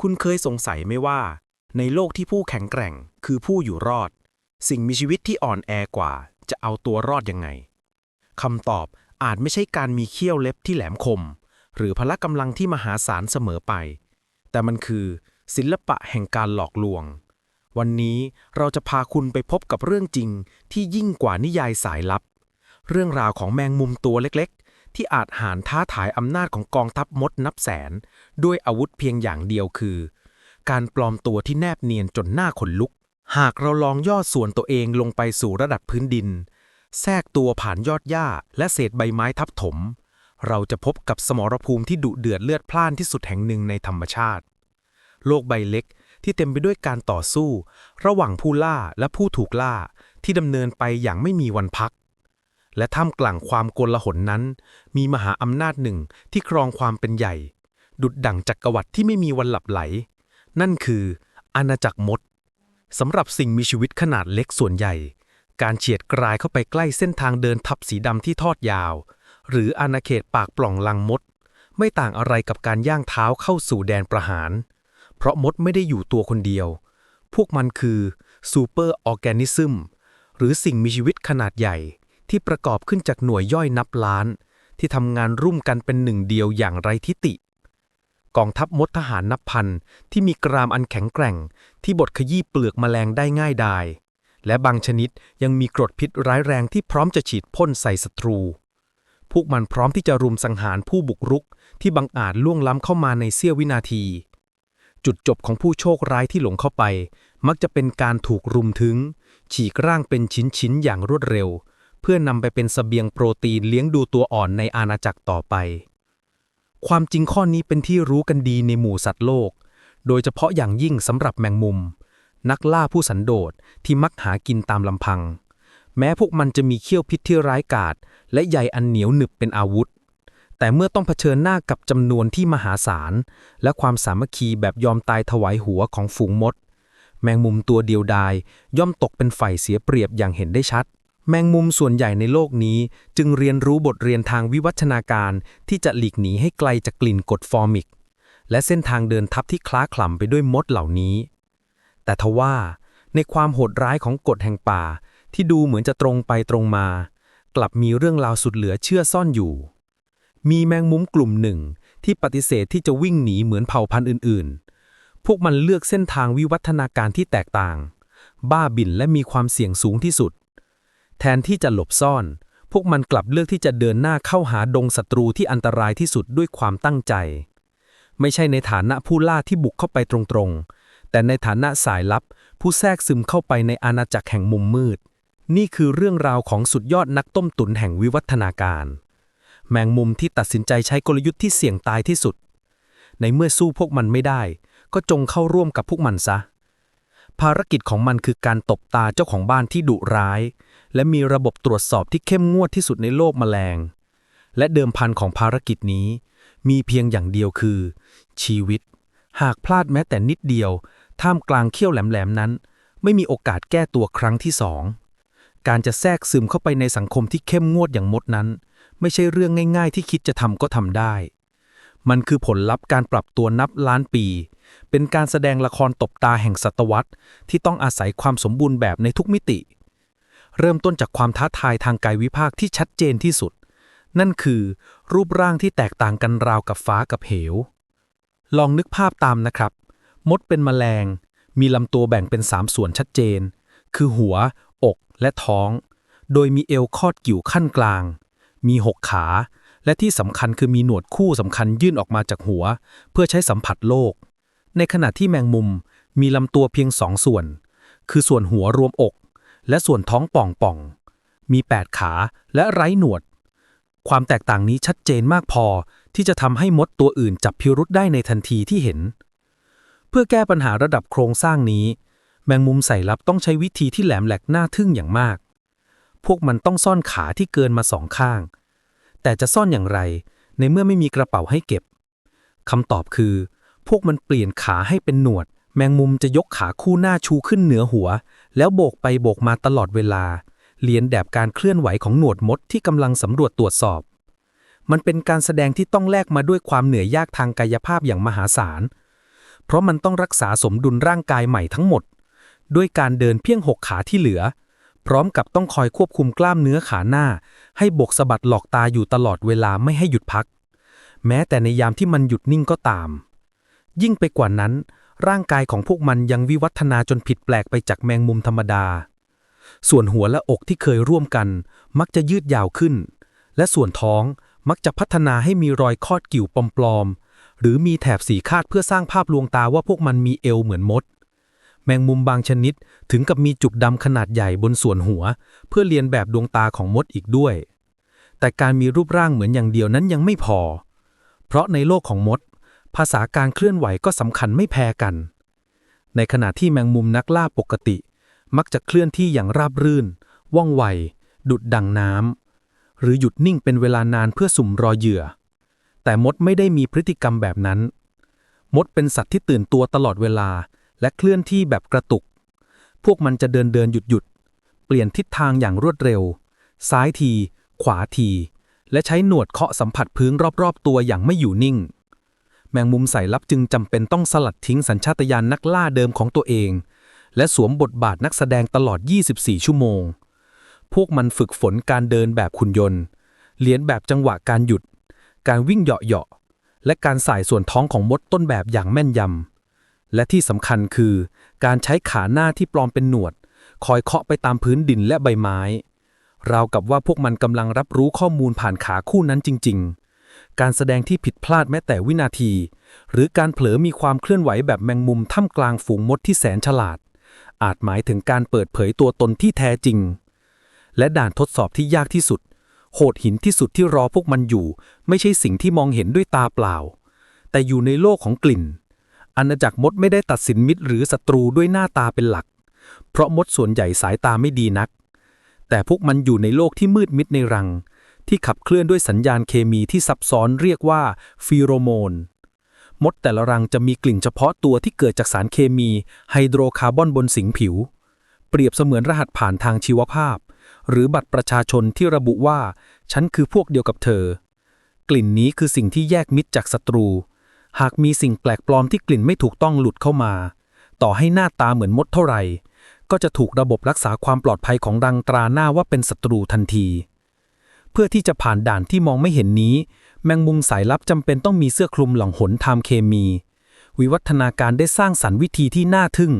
คุณเคยสงสัยไหมว่า ในโลกที่ผู้แข็งแกร่งคือผู้อยู่รอด สิ่งมีชีวิตที่อ่อนแอกว่า จะเอาตัวรอดยังไงคำตอบอาจไม่ใช่การมีเขี้ยวเล็บที่แหลมคม หรือพละกำลังที่มหาศาลเสมอไป แต่มันคือ ศิลปะแห่งการหลอกลวง วันนี้เราจะพาคุณไปพบกับเรื่องจริงที่ยิ่งกว่านิยายสายลับ เรื่องราวของแมงมุมตัวเล็ก ที่อาจหารท้าทายอำนาจของกองทัพมดนับแสน ด้วยอาวุธเพียงอย่างเดียวคือ การปลอมตัวที่แนบเนียนจนหน้าขนลุก หากเราลองย่อส่วนตัวเองลงไปสู่ระดับพื้นดิน แทรกตัวผ่านยอดหญ้า และเศษใบไม้ทับถม เราจะพบกับสมรภูมิที่ดุเดือดเลือดพล่านที่สุดแห่งหนึ่งในธรรมชาติ โลกใบเล็กที่เต็มไปด้วยการต่อสู้ ระหว่างผู้ล่าและผู้ถูกล่าที่ดำเนินไปอย่างไม่มีวันพัก และท่ามกลางความโกลาหลนั้น มีมหาอำนาจหนึ่งที่ครองความเป็นใหญ่ ดุดดั่งจักรวรรดิที่ไม่มีวันหลับไหล นั่นคือ อาณาจักรมดสำหรับสิ่งมีชีวิตขนาดเล็กส่วนใหญ่ การเฉียดกรายเข้าไปใกล้เส้นทางเดินทับสีดำที่ทอดยาว หรืออาณาเขตปากปล่องลังมด ไม่ต่างอะไรกับการย่างเท้าเข้าสู่แดนประหาร เพราะมดไม่ได้อยู่ตัวคนเดียว พวกมันคือซูเปอร์ออแกนิซึมหรือสิ่งมีชีวิตขนาดใหญ่ ที่ประกอบขึ้นจากหน่วยย่อยนับล้าน ที่ทำงานร่วมกันเป็นหนึ่งเดียวอย่างไรทิติ กองทัพมดทหารนับพันที่มีกรามอันแข็งแกร่ง ที่บดขยี้เปลือกแมลงได้ง่ายดาย และบางชนิดยังมีกรดพิษร้ายแรงที่พร้อมจะฉีดพ่นใส่ศัตรู พวกมันพร้อมที่จะรุมสังหารผู้บุกรุก ที่บังอาจล่วงล้ำเข้ามาในเสี้ยววินาที จุดจบของผู้โชคร้ายที่หลงเข้าไป มักจะเป็นการถูกรุมถึง ฉีกร่างเป็นชิ้นๆอย่างรวดเร็ว พื่อนำไปเป็นสเสบียงโปรตีนเลี้ยงดูตัวอ่อนในอาณาจักรต่อไป ความจริงข้อนี้เป็นที่รู้กันดีในหมู่สัตว์โลก โดยเฉพาะอย่างยิ่งสำหรับแมงมุม นักล่าผู้สันโดษที่มักหากินตามลำพัง แม้พวกมันจะมีเขี้ยวพิษที่ร้ายกาจและใยอันเหนียวหนึบเป็นอาวุธ แต่เมื่อต้องเผชิญหน้ากับจำนวนที่มหาศาล และความสามัคคีแบบยอมตายถวายหัวของฝูงมด แมงมุมตัวเดียวดายย่อมตกเป็นฝ่ายเสียเปรียบอย่างเห็นได้ชัด แมงมุมส่วนใหญ่ในโลกนี้จึงเรียนรู้บทเรียนทางวิวัฒนาการที่จะหลีกหนีให้ไกลจากกลิ่นกรดฟอร์มิก และเส้นทางเดินทับที่คล้าคล่ำไปด้วยมดเหล่านี้ แต่ทว่าในความโหดร้ายของกฎแห่งป่าที่ดูเหมือนจะตรงไปตรงมา กลับมีเรื่องราวสุดเหลือเชื่อซ่อนอยู่ มีแมงมุมกลุ่มหนึ่งที่ปฏิเสธที่จะวิ่งหนีเหมือนเผ่าพันธุ์อื่น ๆ พวกมันเลือกเส้นทางวิวัฒนาการที่แตกต่าง บ้าบิ่นและมีความเสี่ยงสูงที่สุด แทนที่จะหลบซ่อน พวกมันกลับเลือกที่จะเดินหน้าเข้าหาดงศัตรูที่อันตรายที่สุดด้วยความตั้งใจ ไม่ใช่ในฐานะผู้ล่าที่บุกเข้าไปตรงๆ แต่ในฐานะสายลับ ผู้แทรกซึมเข้าไปในอาณาจักรแห่งมุมมืด นี่คือเรื่องราวของสุดยอดนักต้มตุ๋นแห่งวิวัฒนาการ แมงมุมที่ตัดสินใจใช้กลยุทธ์ที่เสี่ยงตายที่สุด ในเมื่อสู้พวกมันไม่ได้ ก็จงเข้าร่วมกับพวกมันซะ ภารกิจของมันคือการตบตาเจ้าของบ้านที่ดุร้าย และมีระบบตรวจสอบที่เข้มงวดที่สุดในโลกแมลง และเดิมพันของภารกิจนี้ มีเพียงอย่างเดียวคือ ชีวิต หากพลาดแม้แต่นิดเดียว ท่ามกลางเขี้ยวแหลมๆนั้น ไม่มีโอกาสแก้ตัวครั้งที่สองการจะแทรกซึมเข้าไปในสังคมที่เข้มงวดอย่างมดนั้น ไม่ใช่เรื่องง่าย ๆ ที่คิดจะทำก็ทำได้ มันคือผลลัพธ์การปรับตัวนับล้านปี เป็นการแสดงละครตบตาแห่งศตวรรษ ที่ต้องอาศัยความสมบูรณ์แบบในทุกมิติ เริ่มต้นจากความท้าทายทางกายวิภาคที่ชัดเจนที่สุด นั่นคือ รูปร่างที่แตกต่างกันราวกับฟ้ากับเหว ลองนึกภาพตามนะครับ มดเป็นแมลง มีลำตัวแบ่งเป็นสามส่วนชัดเจน คือหัว อก และท้อง โดยมีเอวคอดกิ่วขั้นกลาง มีหกขา และที่สำคัญคือมีหนวดคู่สำคัญยื่นออกมาจากหัว เพื่อใช้สัมผัสโลก ในขณะที่แมงมุมมีลำตัวเพียงสองส่วน คือส่วนหัวรวมอก และส่วนท้องป่องป่อง มีแปดขาและไร้หนวด ความแตกต่างนี้ชัดเจนมากพอที่จะทำให้มดตัวอื่นจับพิรุษได้ในทันทีที่เห็น เพื่อแก้ปัญหาระดับโครงสร้างนี้ แมงมุมใส่ลับต้องใช้วิธีที่แหลมแหลกน่าทึ่งอย่างมาก พวกมันต้องซ่อนขาที่เกินมาสองข้าง แต่จะซ่อนอย่างไร ในเมื่อไม่มีกระเป๋าให้เก็บคำตอบคือ พวกมันเปลี่ยนขาให้เป็นหนวด แมงมุมจะยกขาคู่หน้าชูขึ้นเหนือหัว แล้วโบกไปโบกมาตลอดเวลา เลียนแบบการเคลื่อนไหวของหนวดมดที่กำลังสำรวจตรวจสอบ มันเป็นการแสดงที่ต้องแลกมาด้วยความเหนื่อยยากทางกายภาพอย่างมหาศาล เพราะมันต้องรักษาสมดุลร่างกายใหม่ทั้งหมด ด้วยการเดินเพียงหกขาที่เหลือ พร้อมกับต้องคอยควบคุมกล้ามเนื้อขาหน้า ให้บกสะบัดหลอกตาอยู่ตลอดเวลาไม่ให้หยุดพัก แม้แต่ในยามที่มันหยุดนิ่งก็ตาม ยิ่งไปกว่านั้น ร่างกายของพวกมันยังวิวัฒนาจนผิดแปลกไปจากแมงมุมธรรมดา ส่วนหัวและอกที่เคยร่วมกัน มักจะยืดยาวขึ้น และส่วนท้องมักจะพัฒนาให้มีรอยคอดกิ่วปลอมๆ หรือมีแถบสีคาดเพื่อสร้างภาพลวงตาว่าพวกมันมีเอวเหมือนมด แมงมุมบางชนิดถึงกับมีจุกดำขนาดใหญ่บนส่วนหัว เพื่อเลียนแบบดวงตาของมดอีกด้วย แต่การมีรูปร่างเหมือนอย่างเดียวนั้นยังไม่พอ เพราะในโลกของมด ภาษาการเคลื่อนไหวก็สำคัญไม่แพ้กัน ในขณะที่แมงมุมนักล่าปกติ มักจะเคลื่อนที่อย่างราบรื่น ว่องไว ดุดดังน้ำ หรือหยุดนิ่งเป็นเวลานานเพื่อสุ่มรอเหยื่อ แต่มดไม่ได้มีพฤติกรรมแบบนั้น มดเป็นสัตว์ที่ตื่นตัวตลอดเวลา และเคลื่อนที่แบบกระตุก พวกมันจะเดินเดินหยุดหยุด เปลี่ยนทิศทางอย่างรวดเร็ว ซ้ายที ขวาที และใช้หนวดเคาะสัมผัสพื้นรอบๆตัวอย่างไม่อยู่นิ่ง มงมุมสายลับจึงจำเป็นต้องสลัดทิ้งสัญชาตญาณนักล่าเดิมของตัวเอง และสวมบทบาทนักแสดงตลอด 24 ชั่วโมง พวกมันฝึกฝนการเดินแบบขุนยนต์ เลียนแบบจังหวะการหยุด การวิ่งเหาะๆและการสายส่วนท้องของมดต้นแบบอย่างแม่นยำและที่สำคัญคือ การใช้ขาหน้าที่ปลอมเป็นหนวด คอยเคาะไปตามพื้นดินและใบไม้ราวกับว่าพวกมันกำลังรับรู้ข้อมูลผ่านขาคู่นั้นจริง ๆ การแสดงที่ผิดพลาดแม้แต่วินาที หรือการเผลอมีความเคลื่อนไหวแบบแมงมุมท่ามกลางฝูงมดที่แสนฉลาด อาจหมายถึงการเปิดเผยตัวตนที่แท้จริง และด่านทดสอบที่ยากที่สุด โหดหินที่สุดที่รอพวกมันอยู่ ไม่ใช่สิ่งที่มองเห็นด้วยตาเปล่า แต่อยู่ในโลกของกลิ่นอาณาจักรมดไม่ได้ตัดสินมิตรหรือศัตรูด้วยหน้าตาเป็นหลัก เพราะมดส่วนใหญ่สายตาไม่ดีนัก แต่พวกมันอยู่ในโลกที่มืดมิดในรัง ที่ขับเคลื่อนด้วยสัญญาณเคมีที่ซับซ้อนเรียกว่าฟีโรโมน มดแต่ละรังจะมีกลิ่นเฉพาะตัวที่เกิดจากสารเคมีไฮโดรคาร์บอนบนสิงผิว เปรียบเสมือนรหัสผ่านทางชีวภาพ หรือบัตรประชาชนที่ระบุว่า ฉันคือพวกเดียวกับเธอ กลิ่นนี้คือสิ่งที่แยกมิตรจากศัตรู หากมีสิ่งแปลกปลอมที่กลิ่นไม่ถูกต้องหลุดเข้ามา ต่อให้หน้าตาเหมือนมดเท่าไหร่ก็จะถูกระบบรักษาความปลอดภัยของรังตราหน้าว่าเป็นศัตรูทันที พื่อที่จะผ่านด่านที่มองไม่เห็นนี้ แมงมุมสายลับจำเป็นต้องมีเสื้อคลุมหลังหนทามเคมี วิวัฒนาการได้สร้างสรรค์วิธีที่น่าทึ่ง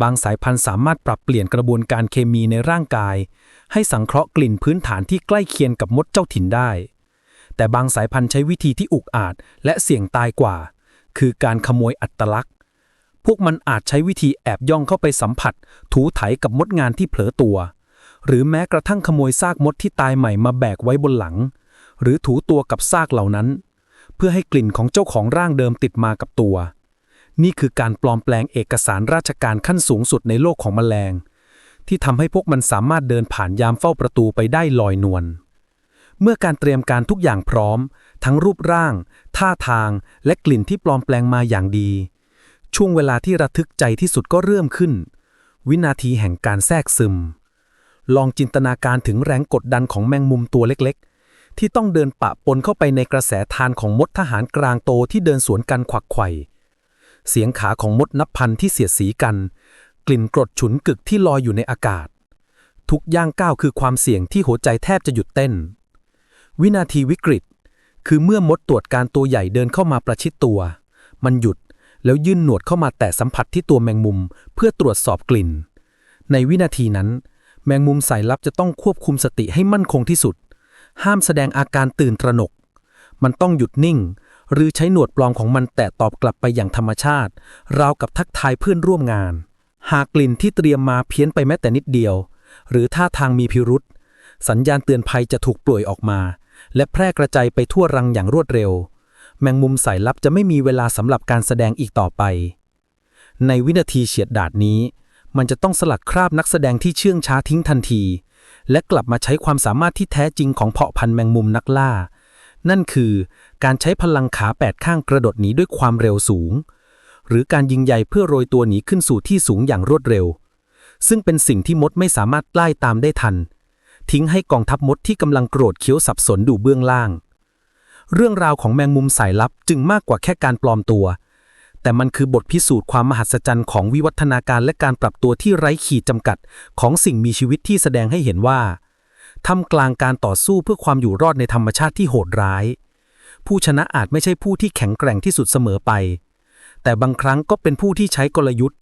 บางสายพันธุ์สามารถปรับเปลี่ยนกระบวนการเคมีในร่างกาย ให้สังเคราะห์กลิ่นพื้นฐานที่ใกล้เคียงกับมดเจ้าถิ่นได้ แต่บางสายพันธุ์ใช้วิธีที่อุกอาจและเสี่ยงตายกว่า คือการขโมยอัตลักษณ์ พวกมันอาจใช้วิธีแอบย่องเข้าไปสัมผัส ถูไถกับมดงานที่เผลอตัว หรือแม้กระทั่งขโมยซากมดที่ตายใหม่มาแบกไว้บนหลัง หรือถูตัวกับซากเหล่านั้น เพื่อให้กลิ่นของเจ้าของร่างเดิมติดมากับตัว นี่คือการปลอมแปลงเอกสารราชการขั้นสูงสุดในโลกของแมลง ที่ทำให้พวกมันสามารถเดินผ่านยามเฝ้าประตูไปได้ลอยนวลเมื่อการเตรียมการทุกอย่างพร้อม ทั้งรูปร่าง ท่าทาง และกลิ่นที่ปลอมแปลงมาอย่างดี ช่วงเวลาที่ระทึกใจที่สุดก็เริ่มขึ้น วินาทีแห่งการแทรกซึม ลองจินตนาการถึงแรงกดดันของแมงมุมตัวเล็กๆ ที่ต้องเดินปะปนเข้าไปในกระแสทานของมดทหารกลางโตที่เดินสวนกันขวักไขว่เสียงขาของมดนับพันที่เสียดสีกัน กลิ่นกรดฉุนกึกที่ลอยอยู่ในอากาศ ทุกย่างก้าวคือความเสี่ยงที่หัวใจแทบจะหยุดเต้น วินาทีวิกฤต คือเมื่อมดตรวจการตัวใหญ่เดินเข้ามาประชิดตัว มันหยุดแล้วยื่นหนวดเข้ามาแตะสัมผัสที่ตัวแมงมุม เพื่อตรวจสอบกลิ่น ในวินาทีนั้น แมงมุมสายลับจะต้องควบคุมสติให้มั่นคงที่สุด ห้ามแสดงอาการตื่นตระหนก มันต้องหยุดนิ่ง หรือใช้หนวดปลอมของมันแตะตอบกลับไปอย่างธรรมชาติ ราวกับทักทายเพื่อนร่วมงาน หากกลิ่นที่เตรียมมาเพี้ยนไปแม้แต่นิดเดียว หรือท่าทางมีพิรุษ สัญญาณเตือนภัยจะถูกปล่อยออกมา และแพร่กระจายไปทั่วรังอย่างรวดเร็ว แมงมุมสายลับจะไม่มีเวลาสำหรับการแสดงอีกต่อไป ในวินาทีเฉียดดาดนี้ มันจะต้องสลัดคราบนักแสดงที่เชื่องช้าทิ้งทันที และกลับมาใช้ความสามารถที่แท้จริงของเพาะพันธุ์แมงมุมนักล่า นั่นคือการใช้พลังขาแปดข้างกระโดดหนีด้วยความเร็วสูง หรือการยิงใหญ่เพื่อโรยตัวหนีขึ้นสู่ที่สูงอย่างรวดเร็ว ซึ่งเป็นสิ่งที่มดไม่สามารถไล่ตามได้ทัน ทิ้งให้กองทัพมดที่กำลังโกรธเคี้ยวสับสนดูเบื้องล่าง เรื่องราวของแมงมุมสายลับจึงมากกว่าแค่การปลอมตัว แต่มันคือบทพิสูจน์ความมหัศจรรย์ของวิวัฒนาการและการปรับตัวที่ไร้ขีดจำกัด ของสิ่งมีชีวิตที่แสดงให้เห็นว่าท่ามกลางการต่อสู้เพื่อความอยู่รอดในธรรมชาติที่โหดร้าย ผู้ชนะอาจไม่ใช่ผู้ที่แข็งแกร่งที่สุดเสมอไป แต่บางครั้งก็เป็นผู้ที่ใช้กลยุทธ์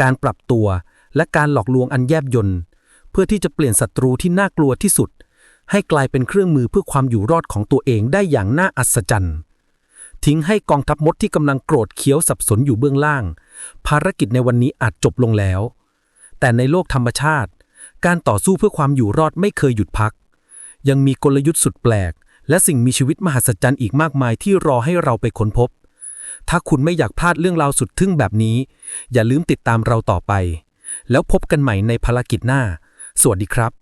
การปรับตัวและการหลอกลวงอันแยบยลเพื่อที่จะเปลี่ยนศัตรูที่น่ากลัวที่สุด ให้กลายเป็นเครื่องมือเพื่อความอยู่รอดของตัวเองได้อย่างน่าอัศจรรย์ ทิ้งให้กองทัพมดที่กำลังโกรธเคี้ยวสับสนอยู่เบื้องล่าง ภารกิจในวันนี้อาจจบลงแล้ว แต่ในโลกธรรมชาติ การต่อสู้เพื่อความอยู่รอดไม่เคยหยุดพัก ยังมีกลยุทธ์สุดแปลก และสิ่งมีชีวิตมหัศจรรย์อีกมากมายที่รอให้เราไปค้นพบ ถ้าคุณไม่อยากพลาดเรื่องราวสุดทึ่งแบบนี้ อย่าลืมติดตามเราต่อไป แล้วพบกันใหม่ในภารกิจหน้า สวัสดีครับ